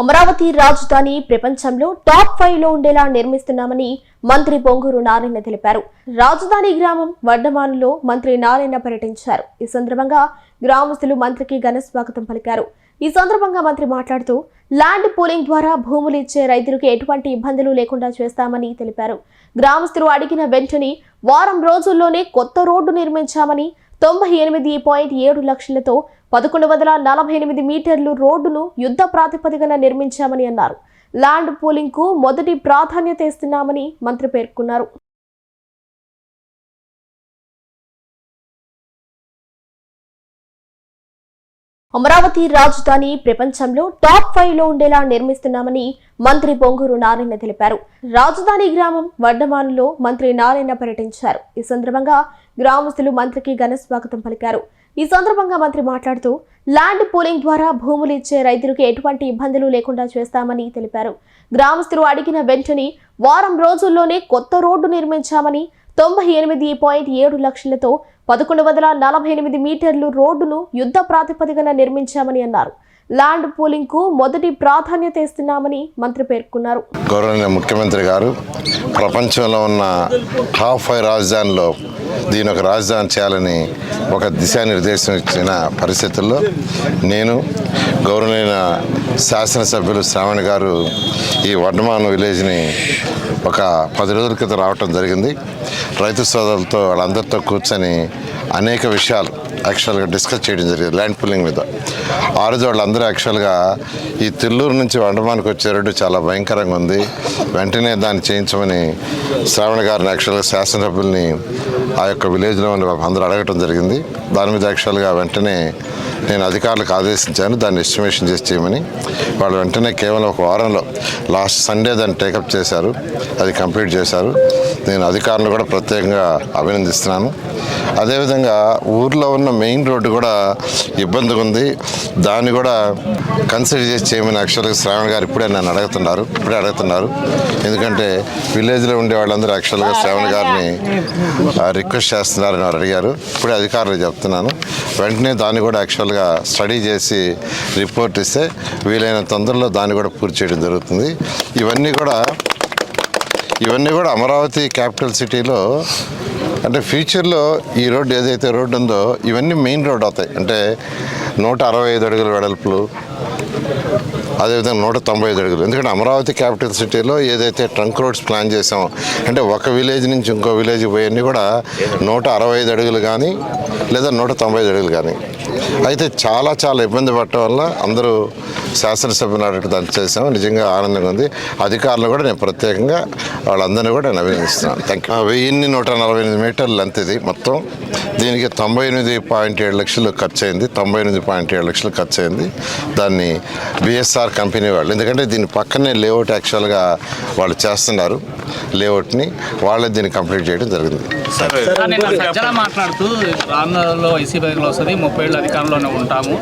అమరావతి రాజధాని ప్రపంచంలో టాప్ ఫైవ్లో ఉండేలా నిర్మిస్తున్నామని మంత్రి బొంగూరు నారాయణ తెలిపారు. రాజధాని గ్రామం వడ్డమానులో మంత్రి నారాయణ పర్యటించారు. ఈ సందర్భంగా గ్రామస్తులు మంత్రికి ఘన స్వాగతం పలికారు. ఈ సందర్భంగా మంత్రి మాట్లాడుతూ ల్యాండ్ పూలింగ్ ద్వారా భూములు ఇచ్చే రైతులకు ఎటువంటి ఇబ్బందులు లేకుండా చేస్తామని తెలిపారు. గ్రామస్తులు అడిగిన వెంటనే వారం రోజుల్లోనే కొత్త రోడ్డు నిర్మించామని తొంభై ఎనిమిది పాయింట్ ఏడు లక్షలతో పదకొండు వందల నలభై ఎనిమిది మీటర్లు రోడ్డును యుద్ధ ప్రాతిపదికన నిర్మించామని అన్నారు. ల్యాండ్ పూలింగ్కు మొదటి ప్రాధాన్యత ఇస్తున్నామని మంత్రి పేర్కొన్నారు. అమరావతి రాజధాని ప్రపంచంలో టాప్ ఫైవ్లో ఉండేలా నిర్మిస్తున్నామని మంత్రి పొంగూరు నారాయణ తెలిపారు. రాజధాని గ్రామం వడ్డమానులో మంత్రి నారాయణ పర్యటించారు. ఈ సందర్భంగా గ్రామస్తులు మంత్రికి ఘన స్వాగతం పలికారు. ఈ సందర్భంగా మంత్రి మాట్లాడుతూ ల్యాండ్ పూలింగ్ ద్వారా భూములు ఇచ్చే రైతులకు ఎటువంటి ఇబ్బందులు లేకుండా చేస్తామని తెలిపారు. గ్రామస్తులు అడిగిన వెంటనే వారం రోజుల్లోనే కొత్త రోడ్డు నిర్మించామని తొంభై ఎనిమిది పాయింట్ ఏడు లక్షలతో పదకొండు వందల నలభై ఎనిమిది మీటర్లు రోడ్డును యుద్ధ ప్రాతిపదికన నిర్మించామని అన్నారు. ల్యాండ్ పూలింగ్కు మొదటి ప్రాధాన్యత ఇస్తున్నామని మంత్రి పేర్కొన్నారు. గౌరవనీయ ముఖ్యమంత్రి గారు ప్రపంచంలో ఉన్న టాప్ ఫైవ్ రాజధానిలో దీని ఒక రాజధాని చేయాలని ఒక దిశానిర్దేశం ఇచ్చిన పరిస్థితుల్లో నేను గౌరవనీయ శాసనసభ్యులు శ్రావణ్ గారు ఈ వడ్డమాను విలేజ్ని ఒక పది రోజుల క్రితం రావటం జరిగింది. రైతు సోదరులతో వాళ్ళందరితో కూర్చొని అనేక విషయాలు యాక్చువల్గా డిస్కస్ చేయడం జరిగింది ల్యాండ్ పుల్లింగ్ మీద. ఆ రోజు వాళ్ళందరూ యాక్చువల్గా ఈ తిల్లూరు నుంచి వండమానికి వచ్చే చాలా భయంకరంగా ఉంది. వెంటనే దాన్ని చేయించమని శ్రావణ గారిని యాక్చువల్గా శాసనసభ్యుల్ని ఆ యొక్క విలేజ్లో ఉన్న అందరూ అడగటం జరిగింది. దాని మీద యాక్చువల్గా వెంటనే నేను అధికారులకు ఆదేశించాను దాన్ని ఎస్టిమేషన్ చేసి చేయమని. వాళ్ళు వెంటనే కేవలం ఒక వారంలో లాస్ట్ సండే దాన్ని టేకప్ చేశారు అది కంప్లీట్ చేశారు. నేను అధికారులను కూడా ప్రత్యేకంగా అభినందిస్తున్నాను. అదేవిధంగా ఊర్లో ఉన్న మెయిన్ రోడ్డు కూడా ఇబ్బందిగా ఉంది. దాన్ని కూడా కన్సిడర్ చేసి చేయమని యాక్చువల్గా శ్రావణ్ గారు ఇప్పుడే నన్ను అడుగుతున్నారు ఇప్పుడే అడుగుతున్నారు. ఎందుకంటే విలేజ్లో ఉండే వాళ్ళందరూ యాక్చువల్గా శ్రావణ్ గారిని రిక్వెస్ట్ చేస్తున్నారని వారు అడిగారు. ఇప్పుడే అధికారులు చెప్తున్నాను. వెంటనే దాన్ని కూడా యాక్చువల్గా స్టడీ చేసి రిపోర్ట్ ఇస్తే వీలైన తొందరలో దాన్ని కూడా పూర్తి చేయడం జరుగుతుంది. ఇవన్నీ కూడా ఇవన్నీ కూడా అమరావతి క్యాపిటల్ సిటీలో అంటే ఫ్యూచర్లో ఈ రోడ్డు ఏదైతే రోడ్డు ఉందో ఇవన్నీ మెయిన్ రోడ్ అవుతాయి. అంటే నూట అరవై ఐదు అడుగుల వెడల్పులు అదేవిధంగా నూట తొంభై ఐదు అడుగులు. ఎందుకంటే అమరావతి క్యాపిటల్ సిటీలో ఏదైతే ట్రంక్ రోడ్స్ ప్లాన్ చేసామో అంటే ఒక విలేజ్ నుంచి ఇంకో విలేజ్కి పోయన్నీ కూడా నూట అరవై ఐదు అడుగులు కానీ లేదా నూట తొంభై ఐదు అడుగులు కానీ. అయితే చాలా చాలా ఇబ్బంది పడటం వల్ల అందరూ శాసనసభ్యులు అడిగి దాన్ని చేసాము నిజంగా ఆనందంగా ఉంది. అధికారులు కూడా నేను ప్రత్యేకంగా వాళ్ళందరినీ కూడా నేను అభినందిస్తున్నాను. థ్యాంక్ యూ వెయ్యిన్ని నూట నలభై ఎనిమిది మీటర్లు లెంత్ ఇది మొత్తం. దీనికి తొంభై ఎనిమిది పాయింట్ ఏడు లక్షలు ఖర్చు అయింది. తొంభై ఎనిమిది పాయింట్ ఏడు లక్షలు ఖర్చు అయింది. దాన్ని బిఎస్ఆర్ కంపెనీ వాళ్ళు. ఎందుకంటే దీని పక్కనే లేఅవుట్ యాక్చువల్గా వాళ్ళు చేస్తున్నారు. లేఅవుట్ని వాళ్ళే దీన్ని కంప్లీట్ చేయడం జరిగింది. మాట్లాడుతూ రానులో వైసీపీ అధికారంలో వస్తుంది ముప్పై ఏళ్ళు అధికారంలోనే ఉంటాము.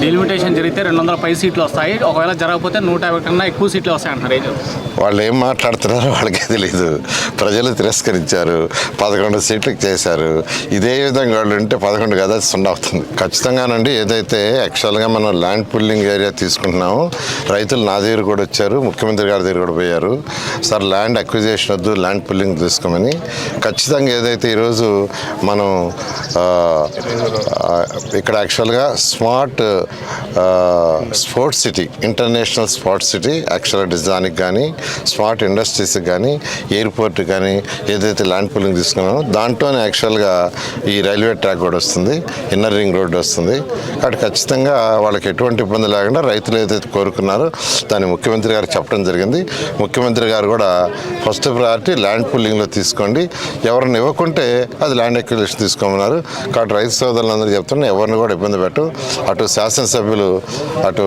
డెలిమిటేషన్ జరిగితే రెండు వందల పై సీట్లు వస్తాయి. ఒకవేళ జరగకపోతే నూట యాభై కన్నా ఎక్కువ సీట్లు వస్తాయి చెప్తారు? వాళ్ళు ఏం మాట్లాడుతున్నారో వాళ్ళకే తెలియదు ప్రజలు తిరస్కరించారు. పదకొండు సీట్లకు చేశారు. ఇదే విధంగా వాళ్ళు ఉంటే పదకొండు కదా సున్నా అవుతుంది. ఖచ్చితంగానండి ఏదైతే యాక్చువల్గా మనం ల్యాండ్ బిల్డింగ్ ఏరియా తీసుకుంటున్నామో. రైతులు నా దగ్గర కూడా వచ్చారు ముఖ్యమంత్రి గారి దగ్గర కూడా పోయారు. సార్ ల్యాండ్ అక్విజేషన్ వద్దు ల్యాండ్ పుల్లింగ్ తీసుకోమని. ఖచ్చితంగా ఏదైతే ఈరోజు మనం ఇక్కడ యాక్చువల్గా smart sports city international sports city యాక్చువల్గా డిజైన్కి కానీ స్మార్ట్ ఇండస్ట్రీస్కి కానీ ఎయిర్పోర్ట్ కానీ ఏదైతే ల్యాండ్ పుల్లింగ్ తీసుకున్నామో దాంట్లోనే యాక్చువల్గా ఈ రైల్వే ట్రాక్ కూడా వస్తుంది ఇన్నర్ రింగ్ రోడ్ వస్తుంది. కాబట్టి ఖచ్చితంగా వాళ్ళకి ఎటువంటి ఇబ్బంది లేకుండా రైతులు ఏదైతే కోరుకున్నారో దాన్ని ముఖ్యమంత్రి గారికి చెప్పడం జరిగింది. ముఖ్యమంత్రి గారు కూడా ఫస్ట్ ప్రయారిటీ ల్యాండ్ పూలింగ్లో తీసుకోండి. ఎవరిని ఇవ్వకుంటే అది ల్యాండ్ ఎక్విజిషన్ తీసుకోమన్నారు. కాబట్టి రైతు సోదరులందరూ చెప్తున్నా ఎవరిని కూడా ఇబ్బంది పెట్టు. అటు శాసనసభ్యులు అటు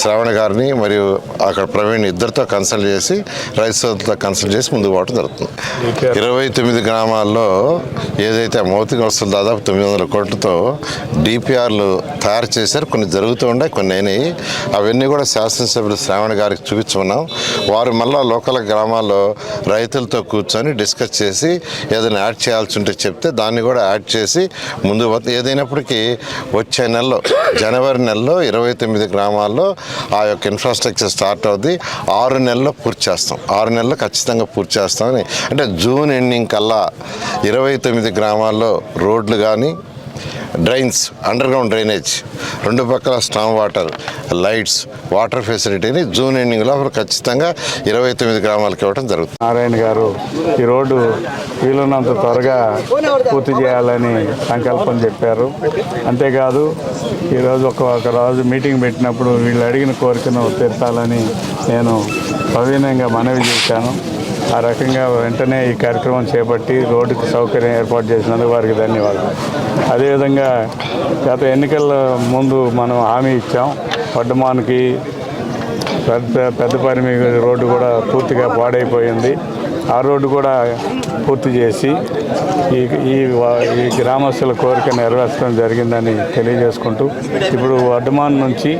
శ్రావణ గారిని మరియు అక్కడ ప్రవీణ్ ఇద్దరితో కన్సల్ట్ చేసి రైతు సోదరులతో కన్సల్ట్ చేసి ముందుకు పోవడం జరుగుతుంది. ఇరవై తొమ్మిది గ్రామాల్లో ఏదైతే మౌతిక వస్తువులు దాదాపు తొమ్మిది వందల కోట్లతో డిపిఆర్లు తయారు చేశారు. కొన్ని జరుగుతూ ఉండే కొన్ని అయినాయి. అవన్నీ కూడా శాసనసభ్యులు శ్రావణ గారికి చూపించుకున్నాం. వారు మళ్ళా లోకల్ గ్రామాల్లో రైతులతో కూర్చొని డిస్కస్ చేసి ఏదైనా యాడ్ చేయాల్సి ఉంటే చెప్తే దాన్ని కూడా యాడ్ చేసి ముందు ఏదైనప్పటికీ వచ్చే నెలలో జనవరి నెలలో ఇరవై తొమ్మిది గ్రామాల్లో ఆ యొక్క ఇన్ఫ్రాస్ట్రక్చర్ స్టార్ట్ అవుద్ది. ఆరు నెలల్లో పూర్తి చేస్తాం. ఆరు నెలల్లో ఖచ్చితంగా పూర్తి చేస్తామని. అంటే జూన్ ఎండింగ్ కల్లా ఇరవై తొమ్మిది గ్రామాల్లో రోడ్లు కానీ డ్రైన్స్ అండర్ గ్రౌండ్ డ్రైనేజ్ రెండు పక్కల స్టామ్ వాటర్ లైట్స్ వాటర్ ఫెసిలిటీని జూన్ ఎండింగ్లో ఖచ్చితంగా ఇరవై తొమ్మిది గ్రామాలకు ఇవ్వడం జరుగుతుంది. నారాయణ గారు ఈ రోడ్డు వీలున్నంత త్వరగా పూర్తి చేయాలని సంకల్పం చెప్పారు. అంతేకాదు ఈరోజు ఒక ఒక రోజు మీటింగ్ పెట్టినప్పుడు వీళ్ళు అడిగిన కోరికను తీర్చాలని నేను ప్రవీణంగా మనవి చేశాను. ఆ రకంగా వెంటనే ఈ కార్యక్రమం చేపట్టి రోడ్డుకు సౌకర్యం ఏర్పాటు చేసినందుకు వారికి ధన్యవాదాలు. అదేవిధంగా గత ఎన్నికల ముందు మనం హామీ ఇచ్చాం. పడ్డమానికి పెద్ద పెద్దపరిమి రోడ్డు కూడా పూర్తిగా పాడైపోయింది. ఆ రోడ్డు కూడా పూర్తి చేసి ఈ ఈ ఈ గ్రామస్తుల కోరిక నెరవేర్చడం జరిగిందని తెలియజేసుకుంటూ ఇప్పుడు వడ్డమాన్ నుంచి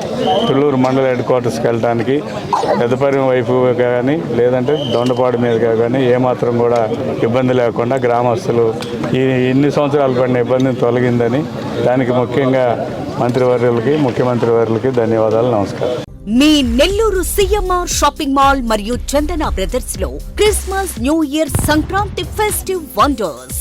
తుళ్ళూరు మండల హెడ్ క్వార్టర్స్కి వెళ్ళడానికి పెద్దపల్లి వైపు కానీ లేదంటే దొండపాడు మీదుగా కానీ ఏమాత్రం కూడా ఇబ్బంది లేకుండా గ్రామస్తులు ఈ ఇన్ని సంవత్సరాలు పడిన ఇబ్బందిని తొలగిందని దానికి ముఖ్యంగా మంత్రివర్యులకి ముఖ్యమంత్రి వర్యులకి ధన్యవాదాలు నమస్కారం. మీ నెల్లూరు సిఎంఆర్ షాపింగ్ మాల్ మరియు Chandana బ్రదర్స్లో Christmas new year Sankranti festive wonders.